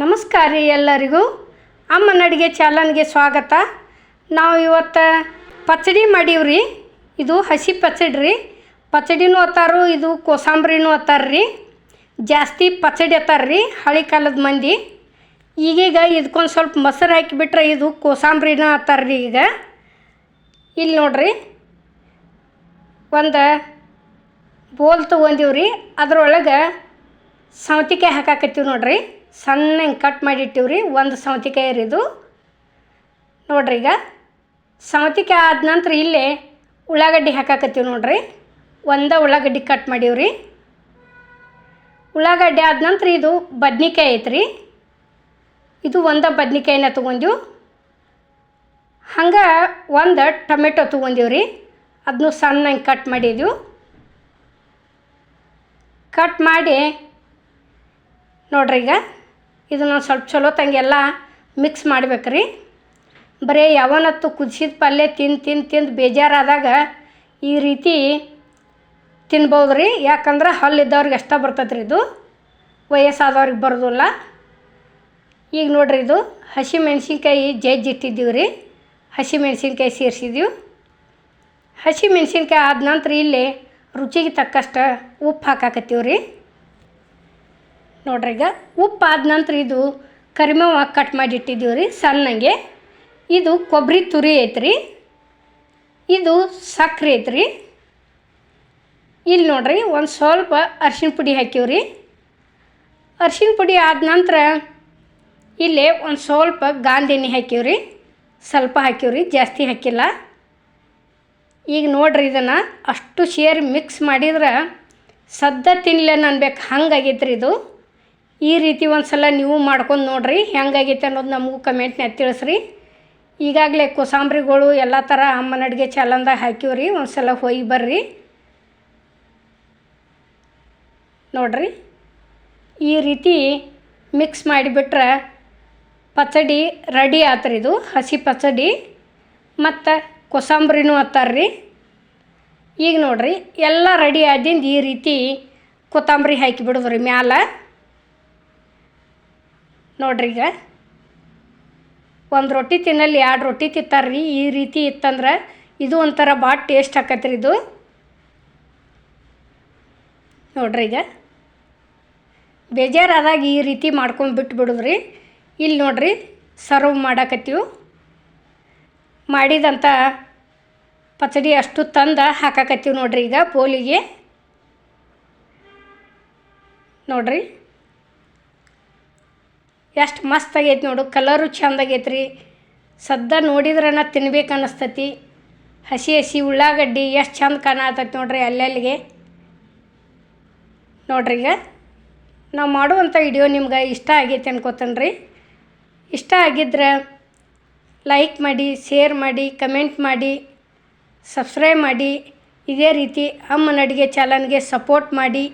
ನಮಸ್ಕಾರ ರೀ ಎಲ್ಲರಿಗೂ. ಅಮ್ಮನ ಅಡುಗೆ ಚಾಲನ್ಗೆ ಸ್ವಾಗತ. ನಾವು ಇವತ್ತು ಪಚಡಿ ಮಾಡೀವ್ರಿ ಇದು ಹಸಿ ಪಚಡಿ ರೀ. ಪಚಡಿನೂ ಅತ್ತಾರು, ಇದು ಕೋಸಂಬರಿನೂ ರೀ. ಜಾಸ್ತಿ ಪಚಡಿ ಅತ್ತಾರ ರೀ ಹಳೆ ಕಾಲದ ಮಂದಿ. ಈಗೀಗ ಇದಕ್ಕೊಂದು ಸ್ವಲ್ಪ ಮೊಸರು ಹಾಕಿಬಿಟ್ರೆ ಇದು ಕೋಸಂಬರಿನ ಅತ್ತಾರ ರೀ ಈಗ. ಇಲ್ಲಿ ನೋಡ್ರಿ. ಒಂದು ಬೋಲ್ ತೊಗೊಂದೀವ್ರಿ ಅದ್ರೊಳಗೆ ಸೌತಿಕಾಯಿ ಹಾಕಾಕತ್ತೀವಿ ನೋಡ್ರಿ. ಸಣ್ಣ ಕಟ್ ಕಟ್ ರೀ ಒಂದು ಸೌತಿಕಾಯಿ ರೀ ಇದು. ನೋಡ್ರಿ ಈಗ. ಸೌತಿಕಾಯಿ ಆದ ನಂತರ ಇಲ್ಲೇ ಉಳ್ಳಾಗಡ್ಡಿ ಹಾಕಾಕತ್ತೀವಿ ನೋಡ್ರಿ. ಒಂದ ಉಳ್ಳಾಗಡ್ಡಿ ಕಟ್ ಮಾಡೀವ್ರಿ. ಉಳ್ಳಾಗಡ್ಡಿ ಆದ ನಂತರ ಇದು ಬದ್ನಿಕಾಯಿ ಐತ್ರಿ. ಇದು ಒಂದು ಬದ್ನಿಕಾಯಿನ ತೊಗೊಂದೀವಿ ಹಂಗೆ ಒಂದು ಟೊಮೆಟೊ ತೊಗೊಂದೀವ್ರಿ ಅದನ್ನು ಸಣ್ಣ ಹಿಂಗೆ ಕಟ್ ಮಾಡಿದ್ವಿ. ಕಟ್ ಮಾಡಿ ನೋಡ್ರಿ ಈಗ. ಇದನ್ನು ಸ್ವಲ್ಪ ಚಲೋ ತಂಗೆಲ್ಲ ಮಿಕ್ಸ್ ಮಾಡ್ಬೇಕ್ರಿ. ಬರೀ ಯಾವನತ್ತು ಕುದಿಸಿದ ಪಲ್ಯ ತಿಂದು ತಿಂದು ತಿಂದು ಬೇಜಾರಾದಾಗ ಈ ರೀತಿ ತಿನ್ಬೋದು ರೀ ಯಾಕಂದ್ರೆ ಹಲ್ಲಿದ್ದವ್ರಿಗೆ ಅಷ್ಟೇ ಬರ್ತೈತೆ ರೀ ಇದು. ವಯಸ್ಸಾದವ್ರಿಗೆ ಬರೋದಿಲ್ಲ. ಈಗ ನೋಡ್ರಿ ಇದು ಹಸಿ ಮೆಣಸಿನ್ಕಾಯಿ ಜಜ್ಜಿ ಇಟ್ಟಿದ್ದೀವಿ ರೀ ಹಸಿ ಮೆಣಸಿನ್ಕಾಯಿ ಸೇರಿಸಿದ್ದೀವಿ ಹಸಿ ಮೆಣಸಿನ್ಕಾಯಿ ಆದ ನಂತರ ಇಲ್ಲಿ ರುಚಿಗೆ ತಕ್ಕಷ್ಟು ಉಪ್ಪು ಹಾಕಾಕತ್ತೀವಿ ರೀ ನೋಡ್ರಿ, ಈಗ ಉಪ್ಪು ಆದ ನಂತರ ಇದು ಕರಿಮೇವ ಕಟ್ ಮಾಡಿ ಇಟ್ಟಿದ್ದೀವಿ ರೀ, ಸಣ್ಣಂಗೆ. ಇದು ಕೊಬ್ಬರಿ ತುರಿ ಐತ್ರಿ. ಇದು ಸಕ್ರೆ ಐತ್ರಿ. ಇಲ್ಲಿ ನೋಡ್ರಿ, ಒಂದು ಸ್ವಲ್ಪ ಅರ್ಶಿನ ಪುಡಿ ಹಾಕಿವ್ರಿ ಅರ್ಶಿಣ ಪುಡಿ ಆದ ನಂತರ ಇಲ್ಲಿ ಒಂದು ಸ್ವಲ್ಪ ಗಾಂಧಿನಿ ಹಾಕಿವ್ರಿ ಹಾಕೀವ್ರಿ ಸ್ವಲ್ಪ ಹಾಕಿವ್ರಿ ಜಾಸ್ತಿ ಹಾಕಿಲ್ಲ. ಈಗ ನೋಡ್ರಿ, ಇದನ್ನು ಅಷ್ಟು ಸೇರಿ ಮಿಕ್ಸ್ ಮಾಡಿದ್ರೆ ಸದ್ದ ತಿನ್ಲೇನು ಅನ್ಬೇಕು ಹಂಗಾಗೈತ್ರಿ ಇದು. ಈ ರೀತಿ ಒಂದು ಸಲ ನೀವು ಮಾಡ್ಕೊಂಡು ನೋಡ್ರಿ, ಹೆಂಗಾಗೈತೆ ಅನ್ನೋದು ನಮಗೂ ಕಮೆಂಟ್ನ್ಯಾಗ ತಿಳಿಸ್ರಿ. ಈಗಾಗಲೇ ಕೋಸಂಬ್ರಿಗಳು ಎಲ್ಲ ಥರ ಅಮ್ಮನ ಅಡುಗೆ ಚಾಲನ್ದಾಗ ಹಾಕಿವ್ರಿ ಒಂದು ಸಲ ಹೋಗಿ ಬರ್ರಿ. ನೋಡ್ರಿ, ಈ ರೀತಿ ಮಿಕ್ಸ್ ಮಾಡಿಬಿಟ್ರೆ ಪಚಡಿ ರೆಡಿ ಆತ್ರಿ ಇದು, ಹಸಿ ಪಚಡಿ ಮತ್ತು ಕೋಸಂಬರಿನೂ ಹತ್ತಾರ್ರಿ ಈಗ ನೋಡ್ರಿ, ಎಲ್ಲ ರೆಡಿ ಆದಿಂದ ಈ ರೀತಿ ಕೊತ್ತಂಬರಿ ಹಾಕಿ ಬಿಡೋದ್ರಿ ಮ್ಯಾಲ. ನೋಡ್ರಿ ಈಗ. ಒಂದು ರೊಟ್ಟಿ ತಿನ್ನಲ್ಲಿ ಎರಡು ರೊಟ್ಟಿ ತಿಂತಾರ್ರಿ. ಈ ರೀತಿ ಇತ್ತಂದ್ರೆ ಇದು ಒಂಥರ ಭಾಳ ಟೇಸ್ಟ್ ಹಾಕತ್ರಿ ಇದು. ನೋಡ್ರಿ ಈಗ. ಬೇಜಾರಾದಾಗ ಈ ರೀತಿ ಮಾಡ್ಕೊಂಡು ಬಿಟ್ಟು ಇಲ್ಲಿ ನೋಡ್ರಿ ಸರ್ವ್ ಮಾಡಾಕತ್ತೀವಿ. ಮಾಡಿದಂಥ ಪಚಡಿ ಅಷ್ಟು ತಂದು ಹಾಕಾಕತ್ತೀವಿ ನೋಡ್ರಿ ಈಗ ಪೋಲಿಗೆ. ನೋಡ್ರಿ. ಎಷ್ಟು ಮಸ್ತ್ ಆಗೈತೆ ನೋಡು, ಕಲರು ಚಂದ ಆಗೈತೆ ಸದ್ದ ನೋಡಿದ್ರನ ತಿನ್ಬೇಕು ಅನ್ನಿಸ್ತತಿ ಹಸಿ ಹಸಿ ಉಳ್ಳಾಗಡ್ಡಿ ಎಷ್ಟು ಚಂದ ಕಾಣತೈತಿ ನೋಡ್ರಿ ಅಲ್ಲಲ್ಲಿಗೆ ನೋಡ್ರಿ ಈಗ, ನಾವು ಮಾಡುವಂಥ ವಿಡಿಯೋ ನಿಮ್ಗೆ ಇಷ್ಟ ಆಗೈತೆ ಅನ್ಕೋತನ್ರಿ. ಇಷ್ಟ ಆಗಿದ್ರೆ ಲೈಕ್ ಮಾಡಿ, ಶೇರ್ ಮಾಡಿ, ಕಮೆಂಟ್ ಮಾಡಿ, ಸಬ್ಸ್ಕ್ರೈಬ್ ಮಾಡಿ. ಇದೇ ರೀತಿ ಅಮ್ಮನ ಅಡುಗೆ ಚಾನಲ್ಗೆ ಸಪೋರ್ಟ್ ಮಾಡಿ.